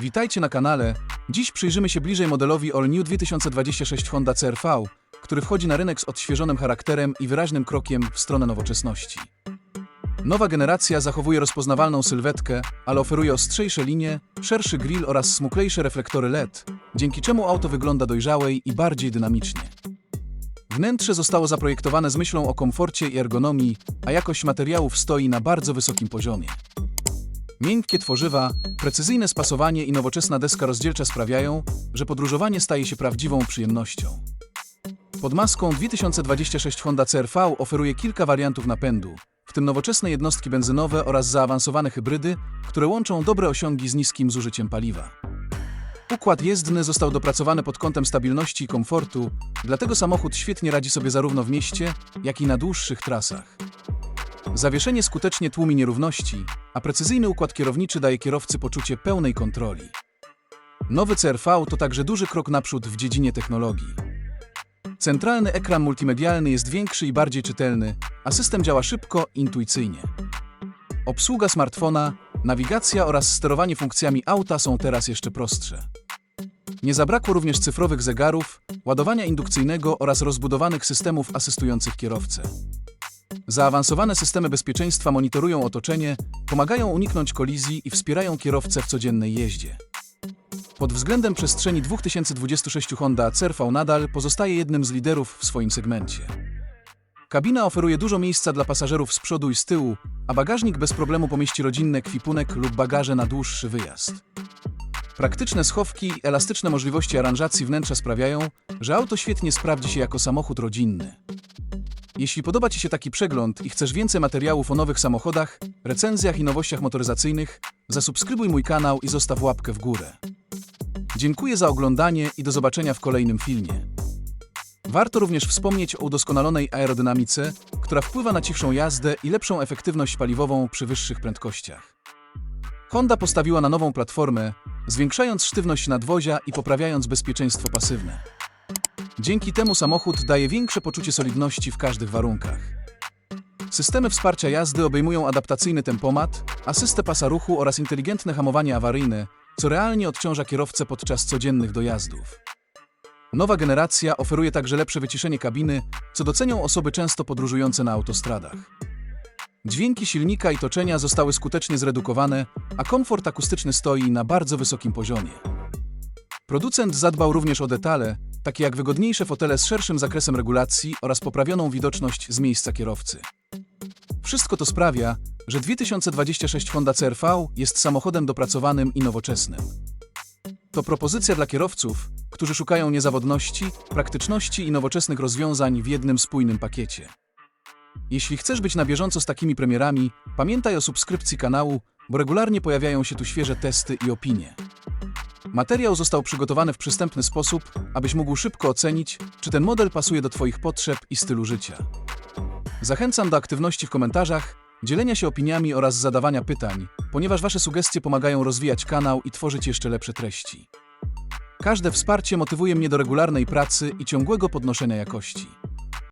Witajcie na kanale. Dziś przyjrzymy się bliżej modelowi All New 2026 Honda CR-V, który wchodzi na rynek z odświeżonym charakterem i wyraźnym krokiem w stronę nowoczesności. Nowa generacja zachowuje rozpoznawalną sylwetkę, ale oferuje ostrzejsze linie, szerszy grill oraz smuklejsze reflektory LED, dzięki czemu auto wygląda dojrzałej i bardziej dynamicznie. Wnętrze zostało zaprojektowane z myślą o komforcie i ergonomii, a jakość materiałów stoi na bardzo wysokim poziomie. Miękkie tworzywa, precyzyjne spasowanie i nowoczesna deska rozdzielcza sprawiają, że podróżowanie staje się prawdziwą przyjemnością. Pod maską 2026 Honda CR-V oferuje kilka wariantów napędu, w tym nowoczesne jednostki benzynowe oraz zaawansowane hybrydy, które łączą dobre osiągi z niskim zużyciem paliwa. Układ jezdny został dopracowany pod kątem stabilności i komfortu, dlatego samochód świetnie radzi sobie zarówno w mieście, jak i na dłuższych trasach. Zawieszenie skutecznie tłumi nierówności, a precyzyjny układ kierowniczy daje kierowcy poczucie pełnej kontroli. Nowy CR-V to także duży krok naprzód w dziedzinie technologii. Centralny ekran multimedialny jest większy i bardziej czytelny, a system działa szybko intuicyjnie. Obsługa smartfona, nawigacja oraz sterowanie funkcjami auta są teraz jeszcze prostsze. Nie zabrakło również cyfrowych zegarów, ładowania indukcyjnego oraz rozbudowanych systemów asystujących kierowcę. Zaawansowane systemy bezpieczeństwa monitorują otoczenie, pomagają uniknąć kolizji i wspierają kierowcę w codziennej jeździe. Pod względem przestrzeni 2026 Honda CR-V nadal pozostaje jednym z liderów w swoim segmencie. Kabina oferuje dużo miejsca dla pasażerów z przodu i z tyłu, a bagażnik bez problemu pomieści rodzinny kwipunek lub bagaże na dłuższy wyjazd. Praktyczne schowki i elastyczne możliwości aranżacji wnętrza sprawiają, że auto świetnie sprawdzi się jako samochód rodzinny. Jeśli podoba Ci się taki przegląd i chcesz więcej materiałów o nowych samochodach, recenzjach i nowościach motoryzacyjnych, zasubskrybuj mój kanał i zostaw łapkę w górę. Dziękuję za oglądanie i do zobaczenia w kolejnym filmie. Warto również wspomnieć o udoskonalonej aerodynamice, która wpływa na cichszą jazdę i lepszą efektywność paliwową przy wyższych prędkościach. Honda postawiła na nową platformę, zwiększając sztywność nadwozia i poprawiając bezpieczeństwo pasywne. Dzięki temu samochód daje większe poczucie solidności w każdych warunkach. Systemy wsparcia jazdy obejmują adaptacyjny tempomat, asystę pasa ruchu oraz inteligentne hamowanie awaryjne, co realnie odciąża kierowcę podczas codziennych dojazdów. Nowa generacja oferuje także lepsze wyciszenie kabiny, co docenią osoby często podróżujące na autostradach. Dźwięki silnika i toczenia zostały skutecznie zredukowane, a komfort akustyczny stoi na bardzo wysokim poziomie. Producent zadbał również o detale, takie jak wygodniejsze fotele z szerszym zakresem regulacji oraz poprawioną widoczność z miejsca kierowcy. Wszystko to sprawia, że 2026 Honda CR-V jest samochodem dopracowanym i nowoczesnym. To propozycja dla kierowców, którzy szukają niezawodności, praktyczności i nowoczesnych rozwiązań w jednym spójnym pakiecie. Jeśli chcesz być na bieżąco z takimi premierami, pamiętaj o subskrypcji kanału, bo regularnie pojawiają się tu świeże testy i opinie. Materiał został przygotowany w przystępny sposób, abyś mógł szybko ocenić, czy ten model pasuje do Twoich potrzeb i stylu życia. Zachęcam do aktywności w komentarzach, dzielenia się opiniami oraz zadawania pytań, ponieważ Wasze sugestie pomagają rozwijać kanał i tworzyć jeszcze lepsze treści. Każde wsparcie motywuje mnie do regularnej pracy i ciągłego podnoszenia jakości.